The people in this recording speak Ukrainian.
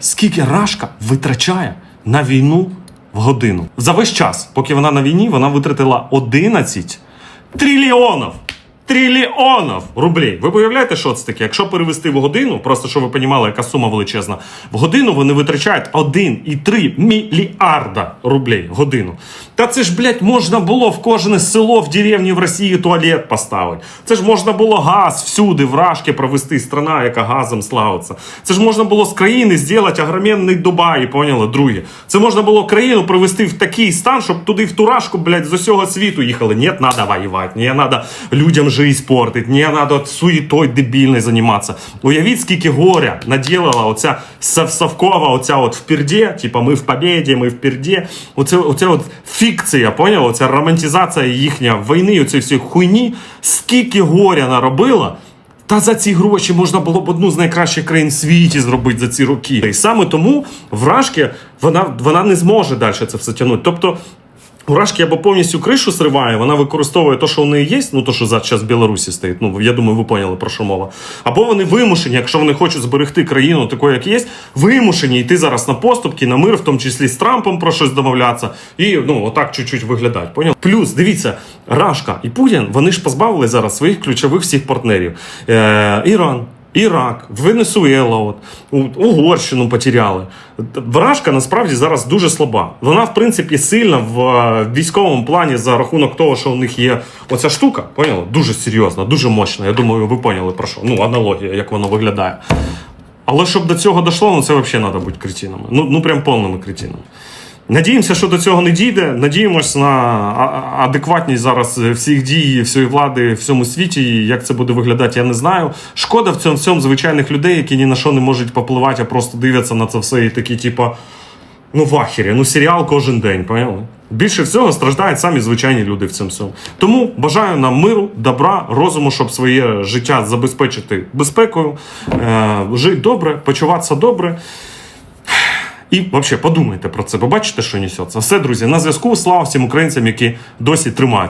Скільки Рашка витрачає на війну в годину? За весь час, поки вона на війні, вона витратила 11 трильйонів. Трильйонів рублей. Ви уявляєте, що це таке? Якщо перевести в годину, просто щоб ви розуміли, яка сума величезна, в годину вони витрачають 1,3 мільярда рублей в годину. Та це ж, блядь, можна було в кожне село в деревні в Росії туалет поставити. Це ж можна було газ всюди, в Рашки провести, страна, яка газом славиться. Це ж можна було з країни зробити огроменний Дубай, поняли, друге. Це можна було країну привести в такий стан, щоб туди в турашку, блядь, з усього світу їхали. Ні, надо воювати, не надо людям жизнь портить, не надо суєтой дебільною займатися. Уявіть, скільки горя наділила оця Савкова, оця от вперді, типа ми в побєді, ми вперді. Оце, оця от фікція, поняла? Оця романтизація їхня війни, оцієї всієї хуйні, скільки горя наробила. Та за ці гроші можна було б одну з найкращих країн в світі зробити за ці роки. І саме тому вражки вона, вона не зможе далі це все тягнути. Тобто. У Рашки або повністю кришу сриває, вона використовує те, що у неї є, ну то, що зараз в Білорусі стоїть. Ну я думаю, ви поняли про що мова. Або вони вимушені, якщо вони хочуть зберегти країну такою, як є, вимушені йти зараз на поступки, на мир, в тому числі з Трампом про щось домовлятися, і ну отак чуть-чуть виглядати. Поняв? Плюс дивіться, Рашка і Путін вони ж позбавили зараз своїх ключових всіх партнерів: е, Іран. Ірак, Венесуела, от, Угорщину потеряли. Вражка насправді зараз дуже слаба. Вона, в принципі, сильна в е, військовому плані за рахунок того, що у них є оця штука, поняли? Дуже серйозна, дуже мощна. Я думаю, ви поняли про що. Ну, аналогія, як воно виглядає. Але щоб до цього дійшло, ну це взагалі треба бути кретинами. Ну, ну прям повними кретинами. Надіємося, що до цього не дійде. Надіємось на адекватність зараз всіх дій, всієї влади в всьому світі. І Як це буде виглядати, я не знаю. Шкода в цьому всьому звичайних людей, які ні на що не можуть попливати, а просто дивляться на це все і такі, типа, ну в ахері, ну серіал кожен день, поняли? Більше всього страждають самі звичайні люди в цьому всьому. Тому бажаю нам миру, добра, розуму, щоб своє життя забезпечити безпекою, е, жити добре, почуватися добре. І взагалі подумайте про це, побачите, що несеться. Все, друзі, на зв'язку. Слава всім українцям, які досі тримають.